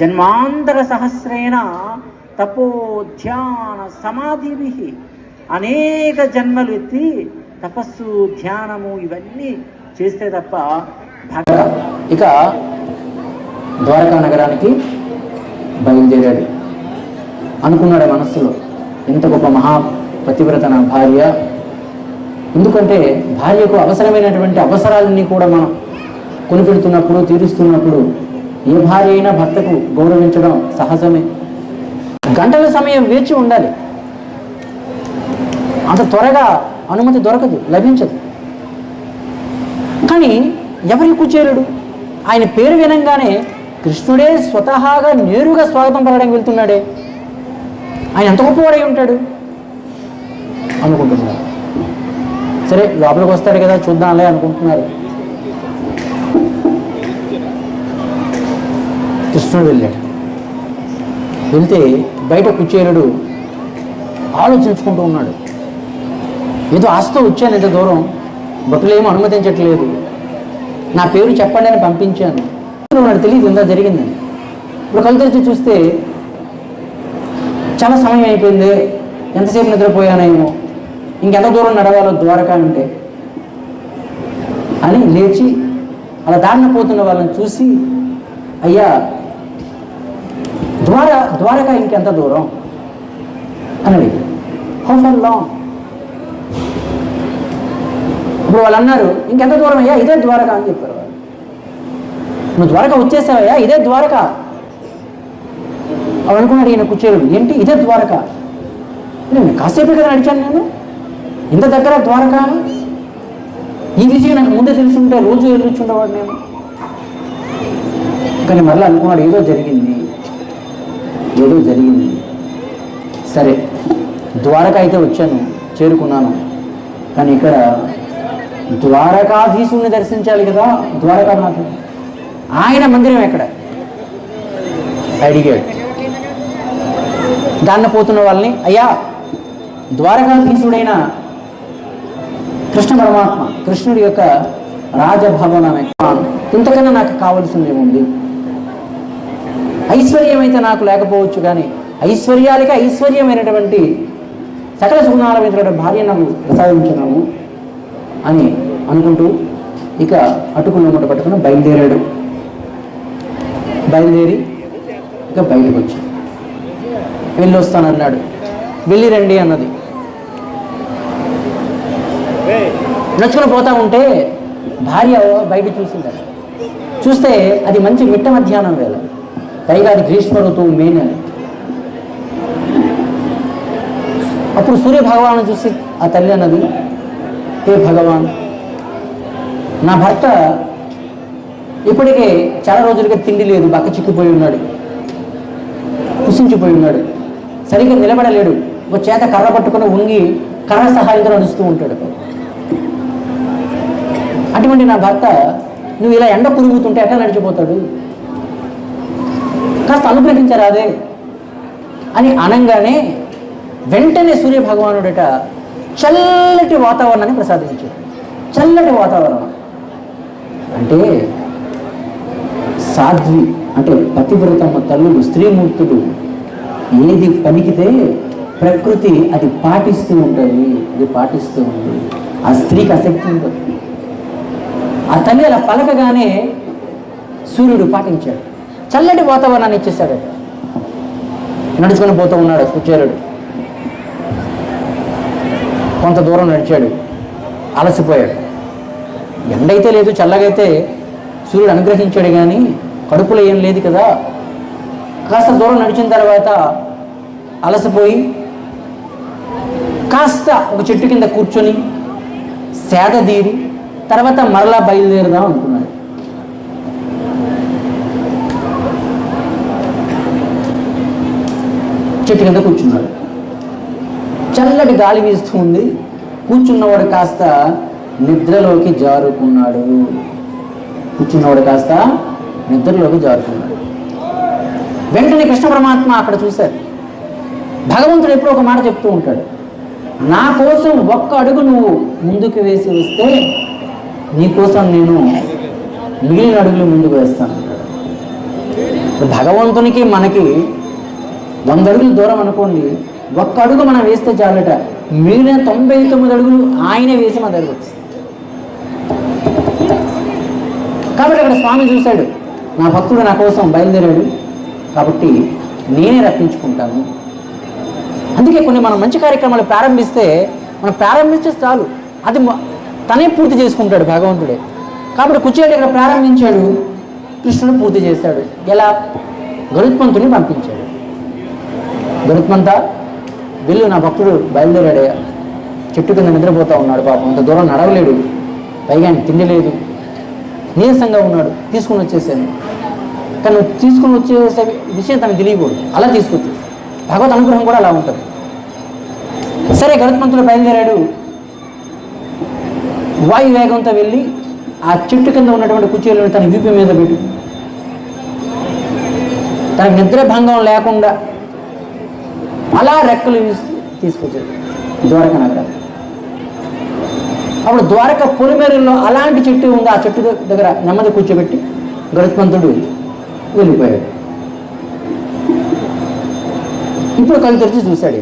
జన్మాంతర సహస్రేణ తపోధ్యాన సమాధిభి. అనేక జన్మలు ఎత్తి తపస్సు ధ్యానము ఇవన్నీ చేస్తే తప్ప ఇక ద్వారకా నగరానికి బయలుదేరాడు. అనుకున్నాడు మనస్సులో ఇంత గొప్ప మహా పతివ్రత నా భార్య. ఎందుకంటే భార్యకు అవసరమైనటువంటి అవసరాలన్నీ కూడా మనం కొనిపెడుతున్నప్పుడు తీరుస్తున్నప్పుడు ఏ భార్య అయినా భర్తకు గౌరవించడం సహజమే. గంటల సమయం వేచి ఉండాలి. అంత త్వరగా అనుమతి దొరకదు లభించదు. కానీ ఎవరి కుచేరుడు? ఆయన పేరు వినంగానే కృష్ణుడే స్వతహాగా నేరుగా స్వాగతం పలడానికి వెళ్తున్నాడే. ఆయన ఎంత గొప్పవాడై ఉంటాడు? అనుకుంటున్నారు సరే లోపలికి వస్తాడు కదా చూద్దాంలే అనుకుంటున్నారు కృష్ణుడు వెళ్ళాడు. వెళ్తే బయట కుచ్చేరుడు ఆలోచించుకుంటూ ఉన్నాడు. ఏదో ఆస్తో వచ్చాను ఇంత దూరం భటులేమో అనుమతించట్లేదు. నా పేరు చెప్పండి అని పంపించాను. నాకు తెలియదు ఇంత జరిగిందని. ఇప్పుడు కళ్ళు తెరిచి చూస్తే చాలా సమయం అయిపోయింది ఎంతసేపు నిద్రపోయానేమో ఇంకెంత దూరం నడవాలో ద్వారకా అంటే అని లేచి అలా దారిన పోతున్న వాళ్ళని చూసి అయ్యా ద్వార ద్వారకా ఇంకెంత దూరం? అని హౌ ఫర్ లాంగ్ ఇప్పుడు వాళ్ళు అన్నారు ఇంకెంత దూరం అయ్యా? ఇదే ద్వారక అని చెప్పారు వాళ్ళు. నువ్వు ద్వారక వచ్చేసావయ్యా ఇదే ద్వారక. అవి అనుకున్నాడు ఈయన కూర్చోడు ఏంటి? ఇదే ద్వారక? నేను కాసేపే కదా నడిచాను నేను. ఇంత దగ్గర ద్వారక ఈ విషయం నాకు ముందే తెలుసుంటే రోజు ఎదురుచుండేవాడు నేను. కానీ మరలా అనుకున్నాడు ఏదో జరిగింది. ఏదో జరిగింది. సరే ద్వారక అయితే వచ్చాను చేరుకున్నాను. కానీ ఇక్కడ ద్వారకాధీశుని దర్శించాలి కదా ద్వారకానాథు ఆయన మందిరం ఎక్కడ? అడిగాడు. దాన్ని పోతున్న వాళ్ళని అయ్యా ద్వారకాధీశుడైన కృష్ణ పరమాత్మ కృష్ణుడి యొక్క రాజభవనం ఎక్కడ? ఇంతకన్నా నాకు కావలసినవి ఉంది ఐశ్వర్యం అయితే నాకు లేకపోవచ్చు కానీ ఐశ్వర్యాలకి ఐశ్వర్యమైనటువంటి సకల సుగుణాలమైనటువంటి భార్య నాకు ప్రసాదించినాము అని అనుకుంటూ ఇక అటుకున్న మూట పట్టుకుని బయలుదేరాడు. బయలుదేరి ఇక బయటకు వచ్చాడు వెళ్ళి వస్తానన్నాడు వెళ్ళి రండి అన్నది. నడుచుకుని పోతా ఉంటే భార్య బయట చూసిందట చూస్తే అది మంచి మిట్ట మధ్యాహ్నం వేళ. పైగా అది గ్రీష్మ ఋతువు మే నెల అప్పుడు సూర్య భగవాను చూసి ఆ తల్లి అన్నది హే భగవాన్ నా భర్త ఇప్పటికే చాలా రోజులుగా తిండి లేదు బక్క చిక్కిపోయి ఉన్నాడు కుసించిపోయి ఉన్నాడు సరిగ్గా నిలబడలేడు ఒక చేత కర్ర పట్టుకుని ఉంగి కర్ర సహాయంతో నడుస్తూ ఉంటాడు. అటువంటి నా భర్త నువ్వు ఇలా ఎండ పురుగుతుంటే ఎట్లా నడిచిపోతాడు? కాస్త అనుగ్రహించరాదే అని అనంగానే వెంటనే సూర్య భగవానుడట చల్లటి వాతావరణాన్ని ప్రసాదించాడు. చల్లటి వాతావరణం. అంటే సాధ్వి అంటే పతివ్రతమ్మ తల్లులు స్త్రీమూర్తులు ఏది పలికితే ప్రకృతి అది పాటిస్తూ ఉంటుంది అది పాటిస్తూ ఉంది. ఆ స్త్రీకి ఆసక్తి ఉంటుంది ఆ తల్లి అలా పలకగానే సూర్యుడు పాటించాడు. చల్లటి వాతావరణాన్ని ఇచ్చేశాడు. నడుచుకొని పోతూ ఉన్నాడు కుచేరుడు. కొంత దూరం నడిచాడు. అలసిపోయాడు. ఎండైతే లేదు చల్లగైతే సూర్యుడు అనుగ్రహించాడు కానీ కడుపులో ఏం లేదు కదా. కాస్త దూరం నడిచిన తర్వాత అలసిపోయి కాస్త ఒక చెట్టు కింద కూర్చొని సేద తీరి తర్వాత మరలా బయలుదేరుదాం అనుకున్నాడు. చెట్టు కింద కూర్చున్నాడు. చల్లటి గాలి వీస్తూ ఉంది. కూర్చున్నవాడు కాస్త నిద్రలోకి జారుకున్నాడు. కూర్చున్నవాడు కాస్త నిద్రలోకి జారుకున్నాడు. వెంటనే కృష్ణ పరమాత్మ అక్కడ చూశారు. భగవంతుడు ఎప్పుడో ఒక మాట చెప్తూ ఉంటాడు. నా కోసం ఒక్క అడుగు నువ్వు ముందుకు వేసి వస్తే నీ కోసం నేను మిగిలిన అడుగులు ముందుకు వేస్తాను భగవంతునికి మనకి వంద అడుగులు దూరం అనుకోండి ఒక్క అడుగు మనం వేస్తే చాలట. మిగిలిన తొంభై తొమ్మిది అడుగులు ఆయనే వేసి మన దగ్గర వస్తుంది. కాబట్టి అక్కడ స్వామి చూశాడు నా భక్తుడు నా కోసం బయలుదేరాడు. కాబట్టి నేనే రప్పించుకుంటాను. అందుకే కొన్ని మనం మంచి కార్యక్రమాలు ప్రారంభిస్తే మనం ప్రారంభిస్తే చాలు. అది తనే పూర్తి చేసుకుంటాడు భగవంతుడే. కాబట్టి కుచేడు ఇక్కడ ప్రారంభించాడు కృష్ణుడు పూర్తి చేశాడు. ఎలా? గరుత్మంతుని పంపించాడు. గరుత్మంత వెళ్ళు నా భక్తుడు బయలుదేరాడయ్యా చెట్టు కింద నిద్రపోతా ఉన్నాడు పాపం. అంత దూరం నడవలేడు. పైగా ఆయన తిండి లేదు. నీరసంగా ఉన్నాడు. తీసుకుని వచ్చేసాను. కానీ తీసుకుని వచ్చేసే విషయం తనకు తెలియకూడదు. అలా తీసుకొచ్చి. భగవత్ అనుగ్రహం కూడా అలా ఉంటుంది. సరే గరుత్మంతుడు బయలుదేరాడు. వాయు వేగంతో వెళ్ళి ఆ చెట్టు కింద ఉన్నటువంటి కుర్చీలను తన వీపు మీద పెట్టి. తన నిద్ర భంగం లేకుండా అలా రెక్కలు తీసుకొచ్చారు. ద్వారక నగరం అప్పుడు ద్వారక పొలిమేరల్లో అలాంటి చెట్టు ఉంది? ఆ చెట్టు దగ్గర నెమ్మది కూర్చోబెట్టి గరుత్మంతుడు వెళ్ళిపోయాడు. ఇప్పుడు కళ్ళు తెరిచి చూశాడు